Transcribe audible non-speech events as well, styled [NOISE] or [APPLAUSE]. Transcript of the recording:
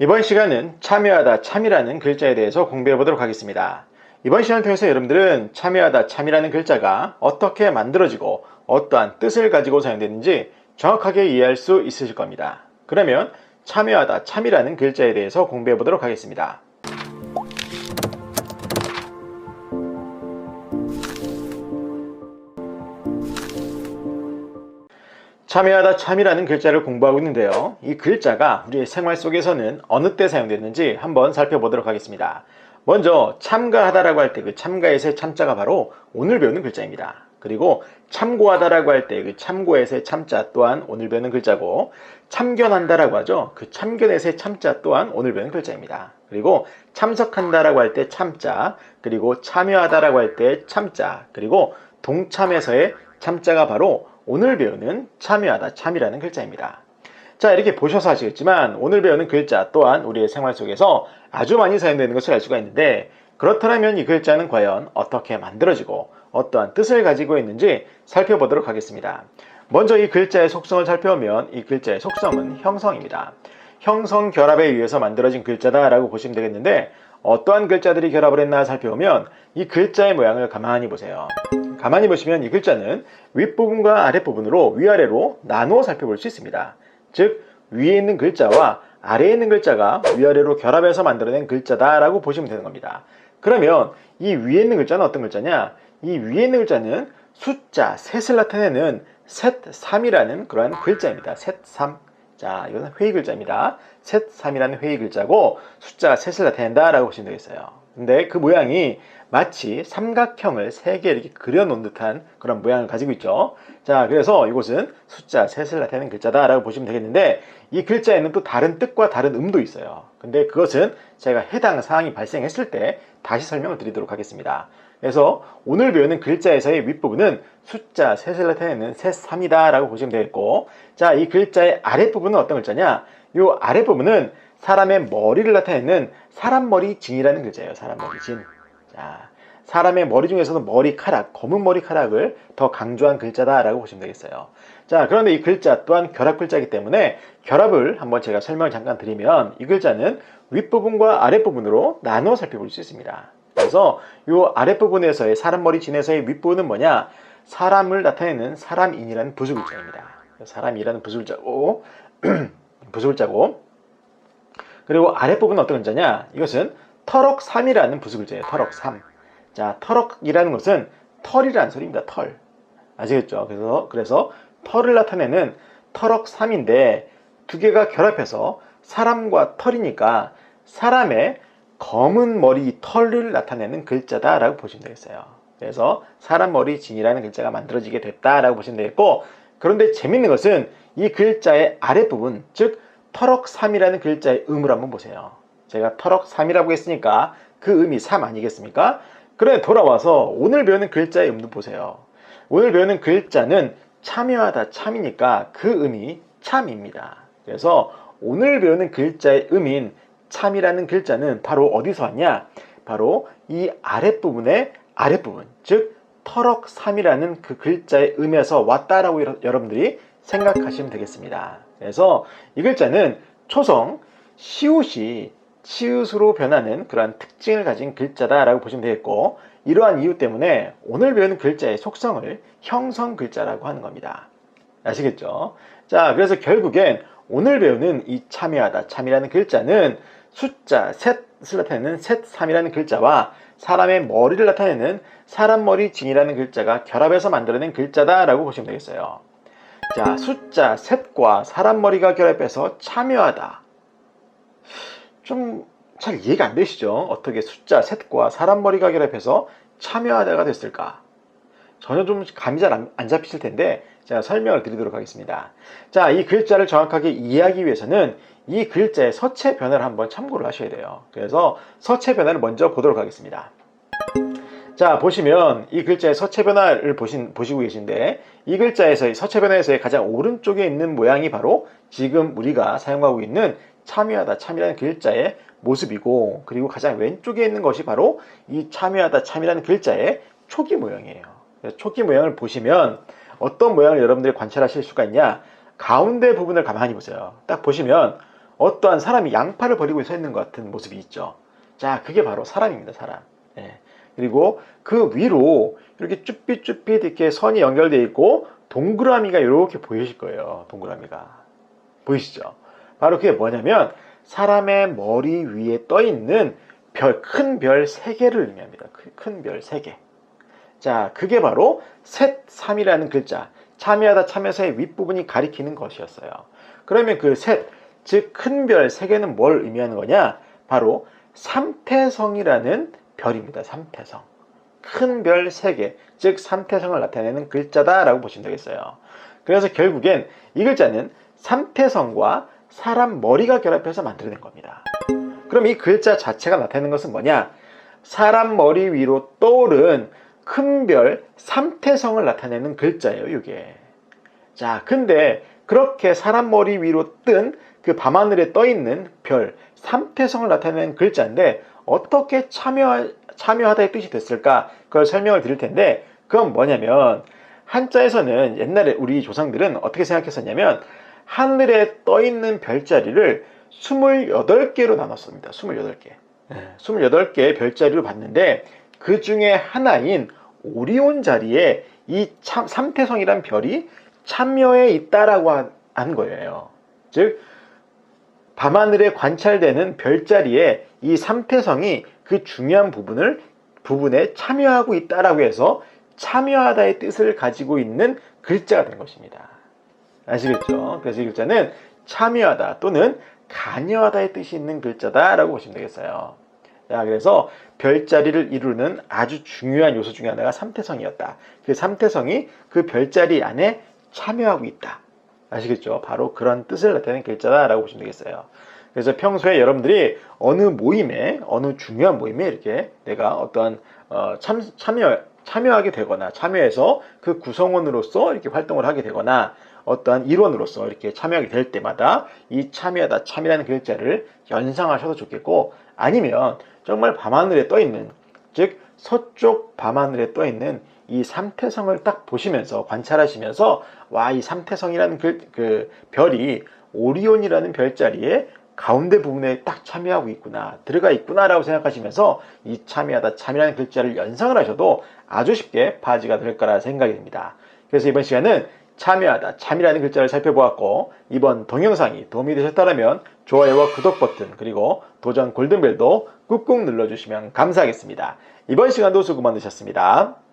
이번 시간은 참여하다 참이라는 글자에 대해서 공부해 보도록 하겠습니다. 이번 시간을 통해서 여러분들은 참여하다 참이라는 글자가 어떻게 만들어지고 어떠한 뜻을 가지고 사용되는지 정확하게 이해할 수 있으실 겁니다. 그러면 참여하다 참이라는 글자에 대해서 공부해 보도록 하겠습니다. 참여하다 참이라는 글자를 공부하고 있는데요. 이 글자가 우리의 생활 속에서는 어느 때 사용됐는지 한번 살펴보도록 하겠습니다. 먼저 참가하다라고 할 때 그 참가에서의 참자가 바로 오늘 배우는 글자입니다. 그리고 참고하다라고 할 때 그 참고에서의 참자 또한 오늘 배우는 글자고 참견한다라고 하죠. 그 참견에서의 참자 또한 오늘 배우는 글자입니다. 그리고 참석한다라고 할 때 참자, 그리고 참여하다라고 할 때 참자, 그리고 동참에서의 참자가 바로 오늘 배우는 참여하다 참이라는 글자입니다. 자 이렇게 보셔서 아시겠지만 오늘 배우는 글자 또한 우리의 생활 속에서 아주 많이 사용되는 것을 알 수가 있는데 그렇다면 이 글자는 과연 어떻게 만들어지고 어떠한 뜻을 가지고 있는지 살펴보도록 하겠습니다. 먼저 이 글자의 속성을 살펴보면 이 글자의 속성은 형성입니다. 형성 결합에 의해서 만들어진 글자다라고 보시면 되겠는데 어떠한 글자들이 결합을 했나 살펴보면 이 글자의 모양을 가만히 보세요. 가만히 보시면 이 글자는 윗부분과 아랫부분으로 위아래로 나누어 살펴볼 수 있습니다. 즉 위에 있는 글자와 아래에 있는 글자가 위아래로 결합해서 만들어낸 글자다라고 보시면 되는 겁니다. 그러면 이 위에 있는 글자는 어떤 글자냐? 이 위에 있는 글자는 숫자 셋을 나타내는 셋, 삼이라는 그러한 글자입니다. 셋, 삼. 자, 이것은 회의 글자입니다. 셋, 삼이라는 회의 글자고 숫자가 셋을 나타낸다라고 보시면 되겠어요. 근데 그 모양이 마치 삼각형을 세 개 이렇게 그려놓은 듯한 그런 모양을 가지고 있죠. 자, 그래서 이곳은 숫자 셋을 나타내는 글자다라고 보시면 되겠는데 이 글자에는 또 다른 뜻과 다른 음도 있어요. 근데 그것은 제가 해당 사항이 발생했을 때 다시 설명을 드리도록 하겠습니다. 그래서 오늘 배우는 글자에서의 윗부분은 숫자 셋을 나타내는 셋, 삼이다 라고 보시면 되겠고 자, 이 글자의 아랫부분은 어떤 글자냐? 이 아랫부분은 사람의 머리를 나타내는 사람 머리 진이라는 글자예요. 사람 머리 진. 자, 사람의 머리 중에서도 머리카락, 검은 머리카락을 더 강조한 글자다라고 보시면 되겠어요. 자, 그런데 이 글자 또한 결합 글자이기 때문에 결합을 한번 제가 설명을 잠깐 드리면 이 글자는 윗부분과 아랫부분으로 나누어 살펴볼 수 있습니다. 그래서 이 아랫부분에서의 사람 머리 진에서의 윗부분은 뭐냐? 사람을 나타내는 사람인이라는 부수글자입니다. 사람이라는 부수글자고 [CLEARS THROAT] 부수글자고 그리고 아랫부분은 어떤 글자냐? 이것은 터럭삼이라는 부수글자예요. 터럭삼. 자, 터럭이라는 것은 털이라는 소리입니다. 털. 아시겠죠? 그래서 그래서 털을 나타내는 터럭삼인데 두 개가 결합해서 사람과 털이니까 사람의 검은 머리 털을 나타내는 글자다라고 보시면 되겠어요. 그래서 사람 머리 진이라는 글자가 만들어지게 됐다라고 보시면 되겠고 그런데 재밌는 것은 이 글자의 아랫부분 즉 터럭삼이라는 글자의 음을 한번 보세요. 제가 터럭삼이라고 했으니까 그 음이 3 아니겠습니까? 그래 돌아와서 오늘 배우는 글자의 음도 보세요. 오늘 배우는 글자는 참여하다 참이니까 그 음이 참입니다. 그래서 오늘 배우는 글자의 음인 참이라는 글자는 바로 어디서 왔냐? 바로 이 아랫부분의 아랫부분, 즉 터럭삼이라는 그 글자의 음에서 왔다라고 여러분들이 생각하시면 되겠습니다. 그래서 이 글자는 초성 시옷이 치읓으로 변하는 그러한 특징을 가진 글자다라고 보시면 되겠고 이러한 이유 때문에 오늘 배우는 글자의 속성을 형성 글자라고 하는 겁니다. 아시겠죠? 자, 그래서 결국엔 오늘 배우는 이 참여하다, 참이라는 글자는 숫자 셋을 나타내는 셋, 삼이라는 글자와 사람의 머리를 나타내는 사람 머리 진이라는 글자가 결합해서 만들어낸 글자다라고 보시면 되겠어요. 자, 숫자 셋과 사람 머리가 결합해서 참여하다. 좀 잘 이해가 안 되시죠? 어떻게 숫자 셋과 사람 머리가 결합해서 참여하다가 됐을까? 전혀 좀 감이 잘 안 잡히실 텐데 제가 설명을 드리도록 하겠습니다. 자, 이 글자를 정확하게 이해하기 위해서는 이 글자의 서체 변화를 한번 참고를 하셔야 돼요. 그래서 서체 변화를 먼저 보도록 하겠습니다. 자, 보시면 이 글자의 서체 변화를 보신, 보시고 계신데 이 글자에서의 서체 변화에서의 가장 오른쪽에 있는 모양이 바로 지금 우리가 사용하고 있는 참여하다 참이라는 글자의 모습이고 그리고 가장 왼쪽에 있는 것이 바로 이 참여하다 참이라는 글자의 초기 모양이에요. 초기 모양을 보시면 어떤 모양을 여러분들이 관찰하실 수가 있냐? 가운데 부분을 가만히 보세요. 딱 보시면 어떠한 사람이 양팔을 벌리고 서 있는 것 같은 모습이 있죠. 자, 그게 바로 사람입니다, 사람. 예. 그리고 그 위로 이렇게 쭈삣쭈삣 이렇게 선이 연결되어 있고 동그라미가 이렇게 보이실 거예요. 동그라미가. 보이시죠? 바로 그게 뭐냐면 사람의 머리 위에 떠 있는 별, 큰 별 세 개를 의미합니다. 큰 별 세 개. 자, 그게 바로 셋삼이라는 글자. 참여하다 참여서의 윗부분이 가리키는 것이었어요. 그러면 그 셋, 즉 큰 별 세 개는 뭘 의미하는 거냐? 바로 삼태성이라는 별입니다. 삼태성. 큰 별 세 개, 즉 삼태성을 나타내는 글자다라고 보시면 되겠어요. 그래서 결국엔 이 글자는 삼태성과 사람 머리가 결합해서 만들어낸 겁니다. 그럼 이 글자 자체가 나타내는 것은 뭐냐? 사람 머리 위로 떠오른 큰 별 삼태성을 나타내는 글자예요, 이게. 자, 근데 그렇게 사람 머리 위로 뜬 그 밤하늘에 떠 있는 별 삼태성을 나타내는 글자인데 어떻게 참여 참여하다의 뜻이 됐을까? 그걸 설명을 드릴 텐데 그건 뭐냐면 한자에서는 옛날에 우리 조상들은 어떻게 생각했었냐면 하늘에 떠 있는 별자리를 28개로 나눴습니다. 28개. 28개의 별자리로 봤는데 그 중에 하나인 오리온 자리에 이 참, 삼태성이란 별이 참여해 있다라고 한, 한 거예요. 즉 밤하늘에 관찰되는 별자리에 이 삼태성이 그 중요한 부분을 부분에 참여하고 있다라고 해서 참여하다의 뜻을 가지고 있는 글자가 된 것입니다. 아시겠죠? 그래서 이 글자는 참여하다 또는 관여하다의 뜻이 있는 글자다라고 보시면 되겠어요. 자, 그래서 별자리를 이루는 아주 중요한 요소 중에 하나가 삼태성이었다. 그 삼태성이 그 별자리 안에 참여하고 있다. 아시겠죠? 바로 그런 뜻을 나타내는 글자다라고 보시면 되겠어요. 그래서 평소에 여러분들이 어느 모임에, 어느 중요한 모임에 이렇게 내가 어떠한 어, 참, 참여, 참여하게 되거나 참여해서 그 구성원으로서 이렇게 활동을 하게 되거나 어떠한 일원으로서 이렇게 참여하게 될 때마다 이 참여하다, 참이라는 글자를 연상하셔도 좋겠고 아니면 정말 밤하늘에 떠 있는 즉 서쪽 밤하늘에 떠 있는 이 삼태성을 딱 보시면서 관찰하시면서 와 이 삼태성이라는 그, 그 별이 오리온이라는 별자리에 가운데 부분에 딱 참여하고 있구나 들어가 있구나라고 생각하시면서 이 참여하다 참이라는 글자를 연상을 하셔도 아주 쉽게 바지가 될 거라 생각이 듭니다. 그래서 이번 시간은 참여하다 참이라는 글자를 살펴보았고 이번 동영상이 도움이 되셨다면 좋아요와 구독 버튼 그리고 도전 골든벨도 꾹꾹 눌러주시면 감사하겠습니다. 이번 시간도 수고 많으셨습니다.